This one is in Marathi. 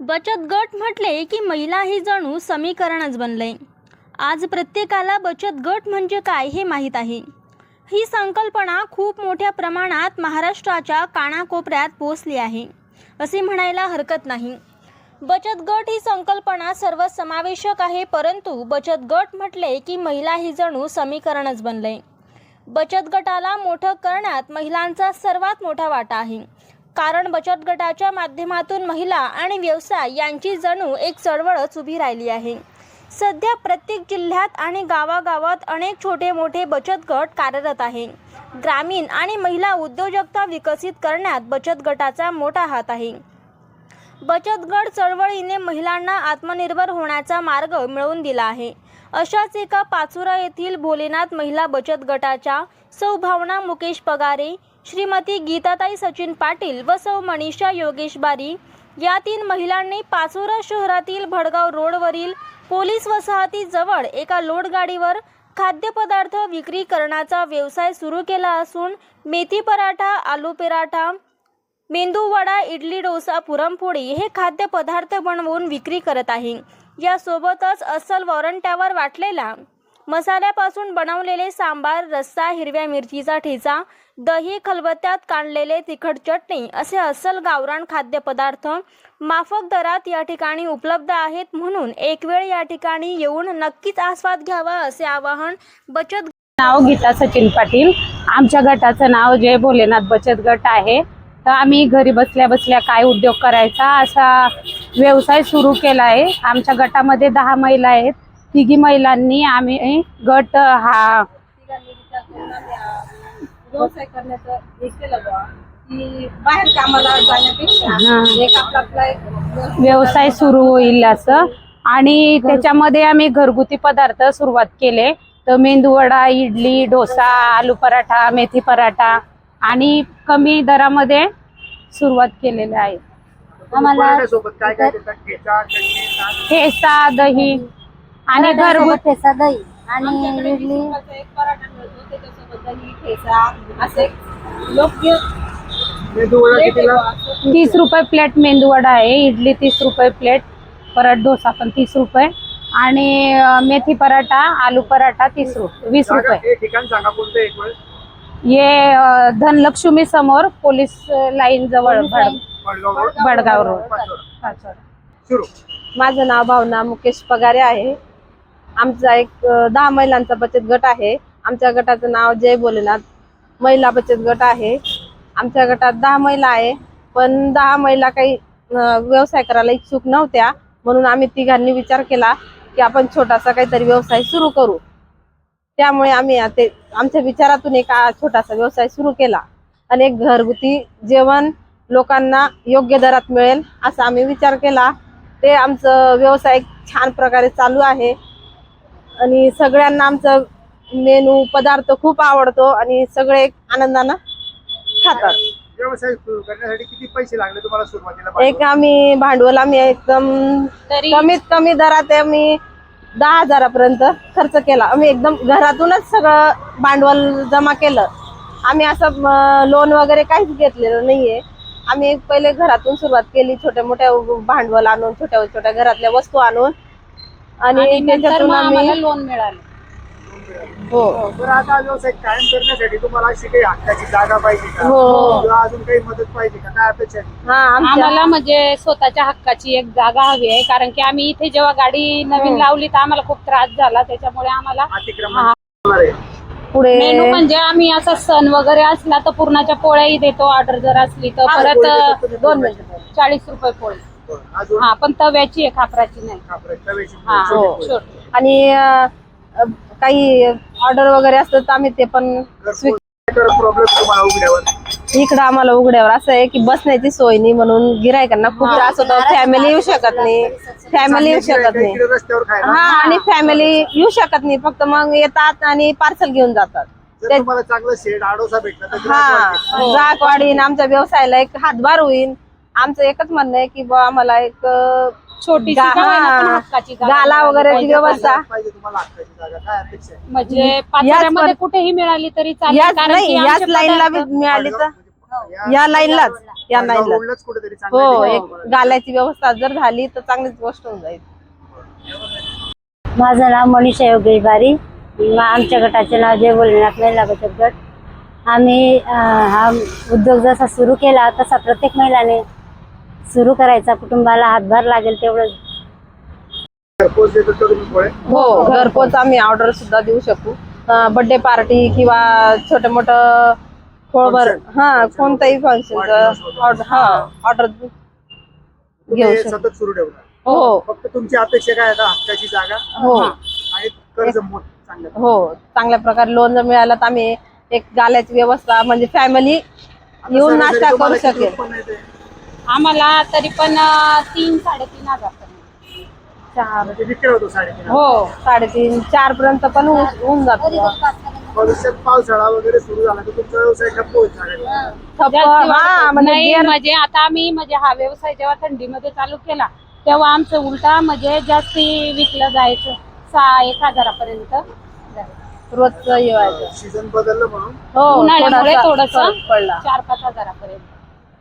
बचत गट म्हटले की महिला ही जणू समीकरणच बनले. आज प्रत्येकाला बचत गट म्हणजे काय हे माहीत आहे. ही संकल्पना खूप मोठ्या प्रमाणात महाराष्ट्राच्या कानाकोपऱ्यात पोचली आहे. असे म्हणायला हरकत नाही. बचत गट ही संकल्पना सर्वसमावेशक आहे परंतु बचत गट म्हटले की महिला ही जणू समीकरणच बनले. बचत गटाला मोठं करण्यात महिलांचा सर्वात मोठा वाटा आहे. कारण बचत गटाच्या माध्यमातून महिला आणि व्यवसाय यांची जणू एक चळवळच उभी राहिली आहे. सध्या प्रत्येक जिल्ह्यात आणि गावागावात अनेक छोटे मोठे बचत गट कार्यरत आहे. ग्रामीण आणि महिला उद्योजकता विकसित करण्यात बचत गटाचा मोठा हात आहे. बचत गट चळवळीने महिलांना आत्मनिर्भर होण्याचा मार्ग मिळवून दिला आहे. अशाच एका पाचुरा येथील भोलेनाथ महिला बचत गटाच्या सौभावना मुकेश पगारे श्रीमती गीताताई सचिन पाटील व सौ मनीषा योगेश बारी या तीन महिलांनी पाचोरा शहरातील भडगाव रोडवरील पोलीस वसाहतीजवळ एका लोडगाडीवर खाद्यपदार्थ विक्री करण्याचा व्यवसाय सुरू केला असून मेथी पराठा आलू पराठा मेंदू वडा इडली डोसा पुरणपोळी हे खाद्यपदार्थ बनवून विक्री करत आहे. यासोबतच अस्सल वॉरंट्यावर वाटलेला मसाल्यापासून बनवलेले सांबार रस्सा हिरव्या मिरचीचा ठेचा दही खलबत्त्यात काढलेले तिखट चटणी असे अस्सल गावरान खाद्यपदार्थ माफक दरात या ठिकाणी उपलब्ध आहेत म्हणून एक वेळ या ठिकाणी येऊन नक्कीच आस्वाद घ्यावा असे आवाहन बचत नाव गीता सचिन पाटील. आमच्या गटाचं नाव जय भोलेनाथ बचत गट आहे. तर आम्ही घरी बसल्या बसल्या काय उद्योग करायचा असा व्यवसाय सुरू केला आहे. आमच्या गटामध्ये दहा महिला आहेत. तिघी महिलांनी आम्ही गट हा. व्यवसाय करण्याचं हे केलं बुवा. की बाहेर कामाला जाण्यापेक्षा. एक आपला आपला एक व्यवसाय व्यवसाय सुरू होईल असं. आणि त्याच्यामध्ये आम्ही घरगुती पदार्थ सुरुवात केले. तर मेंदूवडा इडली डोसा आलू पराठा मेथी पराठा आणि कमी दरामध्ये सुरुवात केलेली आहे. आम्हाला सोबत काय काय देतात? ठेचा चटणी ताक? ठेचा दही. आणि घरगुती ठेचा दही आणि आमच्याकडे इडली. रुपयाचा एक पराठा मिळतो त्याच्यासोबत दही ठेचा असे योग्य मेदू वडा plate आहे कितीला. तीस रुपये प्लेट इडली तीस रुपये प्लेट परत डोसा पण तीस रुपये. आणि अं, मेथी पराठा आलू पराठा तीस रुपये वीस जागा रुपये. हे ठिकाण सांगा कोणतं एक वेळ? ये अं, धनलक्ष्मी समोर पोलीस लाईन जवळ भड- वडगाव रोड? भडगाव रोड. पाचोरा. सुरू. माझं नाव भावना मुकेश पगारे आहे. आमचा एक दहा महिलांचा बचत गट आहे. आमच्या गटाचं नाव जय भोलेनाथ. महिला बचत गट आहे. आमच्या गटात दहा महिला आहे. पण दहा महिला काही व्यवसाय करायला इच्छुक नव्हत्या. म्हणून आम्ही तिघांनी विचार केला की आपण छोटासा काहीतरी व्यवसाय सुरू करू. त्यामुळे आम्ही ते आमच्या विचारातून एक छोटासा व्यवसाय सुरू केला. आणि एक घरगुती जेवण लोकांना योग्य दरात मिळेल असा आम्ही विचार केला. ते आमचं व्यवसाय छान प्रकारे चालू आहे. आणि सगळ्यांना आमचं मेनू पदार्थ खूप आवडतो आणि सगळे आनंदानं खातात. व्यवसाय सुरू करण्यासाठी किती पैसे लागले तुम्हाला सुरुवातीला एक? आम्ही भांडवल आम्ही एकदम तरी? कमीत कमी दरात आम्ही दहा हजारापर्यंत खर्च केला. आम्ही एकदम घरातूनच सगळं भांडवल जमा केलं. आम्ही असं लोन वगैरे काहीच घेतलेलं नाहीये. आम्ही पहिले घरातून सुरुवात केली छोट्या मोठ्या भांडवल आणून छोट्या छोट्या घरातल्या वस्तू आणून. आणि नंतर त्याच्यातून मग आम्हाला आम्ही लोन मिळालं. हो. बरं आता हा व्यवसाय कायम करण्यासाठी तुम्हाला अशी काही हक्काची जागा पाहिजे का? हो. किंवा अजून काही मदत पाहिजे का? काय अपेक्षा आहे? हा आमच्या आम्हाला म्हणजे स्वतःच्या हक्काची एक जागा हवी आहे कारण की आम्ही इथे जेव्हा गाडी नवीन लावली तर आम्हाला खूप त्रास झाला त्याच्यामुळे आम्हाला अतिक्रमण होणार आहे. पुढे मेनू म्हणजे आम्ही असा सण वगैरे असला तर पूर्णाच्या पोळ्याही देतो ऑर्डर जर असली तर पोळी परत तुम्ही दोन मिनिटं चाळीस रुपये पोळी. हा पण तव्याची आहे खापराची नाही. खापरे, तव्याची हा हो. छोटी. आणि अ, काही ऑर्डर वगैरे असतं तर आम्ही ते पण जर प्रॉब्लेम तुम्हाला उघड्यावर? इकडं आम्हाला उघड्यावर. असं आहे की बसण्याची सोय नाही म्हणून गिरायकांना खूप त्रास होतो. फॅमिली येऊ शकत नाही. फॅमिली येऊ शकत नाही. इकडे रस्त्यावर खायला. हा आणि फॅमिली येऊ शकत नाही. फक्त मग येतात आणि पार्सल घेऊन जातात. जर तुम्हाला चांगलं शेड आडोसा भेटला तर ग्राहक हा. ग्राहक वाढीन. आमच्या व्यवसायाला एक हातभार होईल आमचं एकच म्हणणं आहे की बा आम्हाला एक गा- हा. जागा गाला मिळाली वगैरेची पाहिजे. व्यवस्था पाहिजे तुम्हाला हक्काची जागा. काय अपेक्षा आहे? म्हणजे पाचोऱ्यामध्ये कुठेही मिळाली तरी चालेल याच कारण नाही की याच आमचे लाईनला पदार्थ- मिळाली तर? या लाईनलाच या लाईनलाच. रोडलाच कुठेतरी हो एक गाल्याची व्यवस्था जर झाली तर चांगलीच गोष्ट होऊन जाईल. माझं नाव मनीषा योगेश बारी. म- आमच्या गटाचे नाव जय भोलेनाथ महिला बचत गट. आम्ही अं, हा उद्योग जसा सुरू केला तसा प्रत्येक महिलाने सुरू करायचा कुटुंबाला हातभार लागेल तेवढं. घरपोच तुम्ही पोळे हो घरपोच आम्ही ऑर्डर सुद्धा देऊ शकू. बर्थडे पार्टी किंवा छोट मोठ फळभर हा कोणतंही फंक्शनचं ऑर्डर हा ऑर्डर घेऊ हे शकतो सतत सुरू ठेवणार. हो. फक्त तुमची अपेक्षा काय आता हक्काची जागा हो. आणि कर्ज मोठ चांगलं. हो चांगल्या प्रकारे लोन जर मिळालं तर आम्ही एक गाल्याची व्यवस्था म्हणजे फॅमिली येऊन नाश्ता करू शकेल. आम्हाला तरी पण तीन साडेतीन हजार पर्यंत. म्हणजे विक्री होतो साडेतीन हो साडेतीन चार पर्यंत पण होऊन होऊन जातो. भविष्यात पावसाळा वगैरे सुरू झाला तर तुमचा व्यवसाय ठप्प होईल सगळ्यांना. ठप्प जास्ती हा वाटत म्हणजे नाही म्हणजे आता आम्ही म्हणजे हा व्यवसाय जेव्हा थंडीमध्ये चालू केला तेव्हा आमचं उलटा म्हणजे जास्ती विकलं जायचं. सहा एक हजारापर्यंत जायचं. रोजचं येवायचं सीझन बदललं म्हणून? हो उन्हाळ्यामुळे थोडासा थोडस फरक पडला. चार पाच हजारापर्यंत.